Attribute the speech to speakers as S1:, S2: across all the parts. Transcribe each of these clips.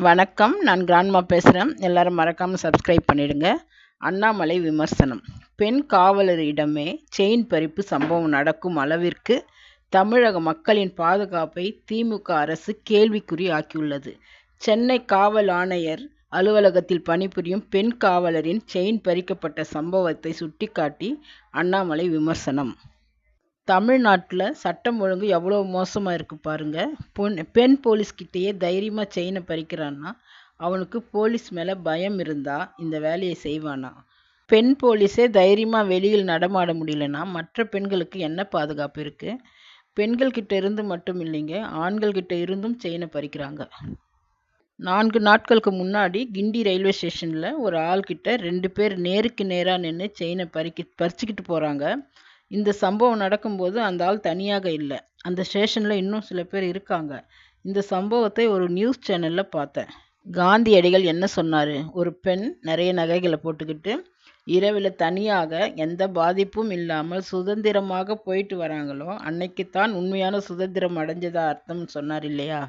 S1: வணக்கம். நான் கிராண்ட்மா பேசுகிறேன் எல்லாரும் மறக்காமல் சப்ஸ்கிரைப் பண்ணிடுங்க. அண்ணாமலை விமர்சனம். பெண் காவலரிடமே செயின் பறிப்பு சம்பவம் நடக்கும் அளவிற்கு தமிழக மக்களின் பாதுகாப்பை திமுக அரசு கேள்விக்குறி ஆக்கியுள்ளது. சென்னை காவல் ஆணையர் அலுவலகத்தில் பணிபுரியும் பெண் காவலரின் செயின் பறிக்கப்பட்ட சம்பவத்தை சுட்டிக்காட்டி அண்ணாமலை விமர்சனம். தமிழ்நாட்டில் சட்டம் ஒழுங்கு எவ்வளோ மோசமாக இருக்குது பாருங்கள் பொன் பெண் போலீஸ்கிட்டேயே தைரியமாக செயினை பறிக்கிறான்னா அவனுக்கு போலீஸ் மேலே பயம் இருந்தால் இந்த வேலையை செய்வானா? பெண் போலீஸே தைரியமாக வெளியில் நடமாட முடியலன்னா மற்ற பெண்களுக்கு என்ன பாதுகாப்பு இருக்குது பெண்கள்கிட்ட இருந்து மட்டும் இல்லைங்க ஆண்கள்கிட்ட இருந்தும் செயினை பறிக்கிறாங்க. நான்கு நாட்களுக்கு முன்னாடி கிண்டி ரயில்வே ஸ்டேஷனில் ஒரு ஆள்கிட்ட ரெண்டு பேர் நேருக்கு நேராக நின்று செயினை பறிக்கி பறிச்சுக்கிட்டு போகிறாங்க இந்த சம்பவம் நடக்கும்போது அந்த ஆள் தனியாக இல்லை. அந்த ஸ்டேஷனில் இன்னும் சில பேர் இருக்காங்க. இந்த சம்பவத்தை ஒரு நியூஸ் சேனலில் பார்த்தேன். காந்தியடிகள் என்ன சொன்னார்? ஒரு பெண் நிறைய நகைகளை போட்டுக்கிட்டு இரவில் தனியாக எந்த பாதிப்பும் இல்லாமல் சுதந்திரமாக போயிட்டு வராங்களோ அன்னைக்குத்தான் உண்மையான சுதந்திரம் அடைஞ்சதா அர்த்தம்னு சொன்னார் இல்லையா?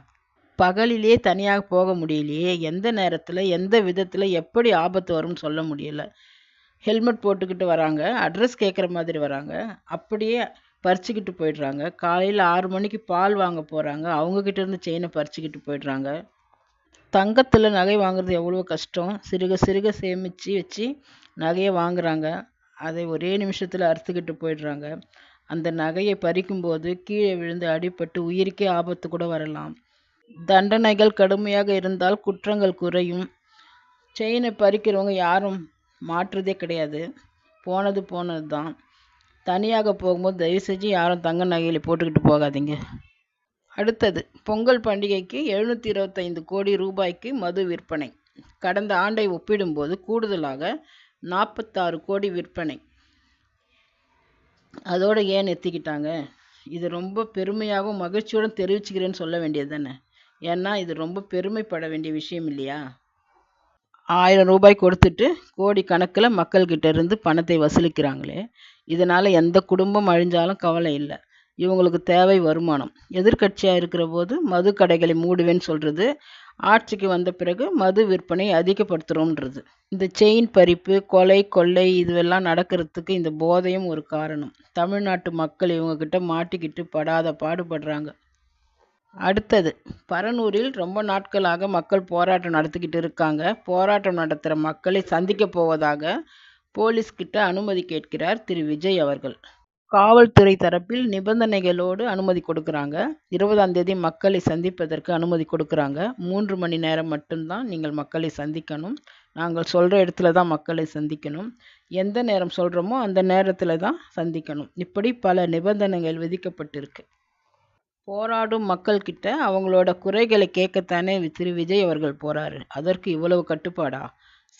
S1: பகலிலே தனியாக போக முடியலையே. எந்த நேரத்தில் எந்த விதத்தில் எப்படி ஆபத்து வரும்னு சொல்ல முடியல. ஹெல்மெட் போட்டுக்கிட்டு வராங்க அட்ரஸ் கேட்குற மாதிரி வராங்க அப்படியே பறிச்சுக்கிட்டு போயிடுறாங்க. காலையில் ஆறு மணிக்கு பால் வாங்க போகிறாங்க அவங்கக்கிட்ட இருந்து செயினை பறிச்சுக்கிட்டு போயிடுறாங்க. தங்கத்தில் நகை வாங்குறது எவ்வளோ கஷ்டம்? சிறுக சிறுக சேமித்து வச்சு நகையை வாங்குறாங்க. அதை ஒரே நிமிஷத்தில் அறுத்துக்கிட்டு போயிடுறாங்க. அந்த நகையை பறிக்கும்போது கீழே விழுந்து அடிபட்டு உயிருக்கே ஆபத்து கூட வரலாம். தண்டனைகள் கடுமையாக இருந்தால் குற்றங்கள் குறையும். செயினை பறிக்கிறவங்க யாரும் மாற்றுறதே கிடையாது. போனது போனது தான் தனியாக போகும்போது தயவு செஞ்சு யாரும் தங்க நகையில் போட்டுக்கிட்டு போகாதீங்க. அடுத்தது பொங்கல் பண்டிகைக்கு எழுநூற்றி இருபத்தைந்து கோடி ரூபாய்க்கு மது விற்பனை. கடந்த ஆண்டை ஒப்பிடும்போது கூடுதலாக நாற்பத்தாறு கோடி விற்பனை. அதோடு ஏன் எத்திக்கிட்டாங்க இது ரொம்ப பெருமையாகவும் மகிழ்ச்சியோடும் தெரிவிச்சுக்கிறேன்னு சொல்ல வேண்டியது தானே? ஏன்னா இது ரொம்ப பெருமைப்பட வேண்டிய விஷயம் இல்லையா? ஆயிரம் ரூபாய் கொடுத்துட்டு கோடி கணக்கில் மக்கள்கிட்ட இருந்து பணத்தை வசூலிக்கிறாங்களே. இதனால் எந்த குடும்பம் அழிஞ்சாலும் கவலை இல்லை. இவங்களுக்கு தேவை வருமானம். எதிர்கட்சியாக இருக்கிற போது மது கடைகளை மூடுவேன்னு சொல்கிறது ஆட்சிக்கு வந்த பிறகு மது விற்பனை அதிகப்படுத்துகிறோன்றது இந்த செயின் பறிப்பு கொலை கொள்ளை இதுவெல்லாம் நடக்கிறதுக்கு இந்த போதையும் ஒரு காரணம். தமிழ்நாட்டு மக்கள் இவங்கக்கிட்ட மாட்டிக்கிட்டு படாத பாடுபடுறாங்க. அடுத்தது பரனூரில் ரொம்ப நாட்களாக மக்கள் போராட்டம் நடத்திக்கிட்டு இருக்காங்க. போராட்டம் நடத்துகிற மக்களை சந்திக்க போவதாக போலீஸ்கிட்ட அனுமதி கேட்கிறார் திரு. விஜய் அவர்கள். காவல்துறை தரப்பில் நிபந்தனைகளோடு அனுமதி கொடுக்குறாங்க. இருபதாம் தேதி மக்களை சந்திப்பதற்கு அனுமதி கொடுக்குறாங்க. மூன்று மணி நேரம் மட்டும்தான் நீங்கள் மக்களை சந்திக்கணும். நாங்கள் சொல்கிற இடத்துல தான் மக்களை சந்திக்கணும். எந்த நேரம் சொல்கிறோமோ அந்த நேரத்தில் தான் சந்திக்கணும். இப்படி பல நிபந்தனைகள் விதிக்கப்பட்டிருக்கு. போராடும் மக்கள்கிட்ட அவங்களோட குறைகளை கேட்கத்தானே திரு விஜய் அவர்கள் போகிறாரு அதற்கு இவ்வளவு கட்டுப்பாடா?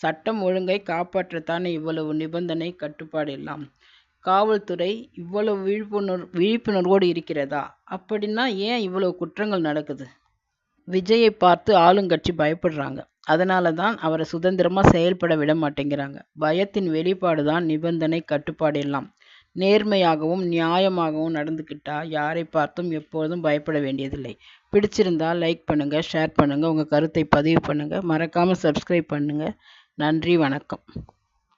S1: சட்டம் ஒழுங்கை காப்பாற்றத்தானே இவ்வளவு நிபந்தனை கட்டுப்பாடு எல்லாம்? காவல்துறை இவ்வளவு விழிப்புணர்வு விழிப்புணர்வோடு இருக்கிறதா? அப்படின்னா ஏன் இவ்வளவு குற்றங்கள் நடக்குது? விஜயை பார்த்து ஆளுங்கட்சி பயப்படுறாங்க. அதனால தான் அவரை சுதந்திரமாக செயல்பட விட மாட்டேங்கிறாங்க. பயத்தின் வெளிப்பாடு தான் நிபந்தனை கட்டுப்பாடு எல்லாம். நேர்மையாகவும் நியாயமாகவும் நடந்துக்கிட்டா யாரை பார்த்தும் எப்போதும் பயப்பட வேண்டியதில்லை. பிடிச்சிருந்தால் லைக் பண்ணுங்கள் ஷேர் பண்ணுங்கள் உங்கள் கருத்தை பதிவு பண்ணுங்கள் மறக்காமல் சப்ஸ்கிரைப் பண்ணுங்கள் நன்றி வணக்கம்.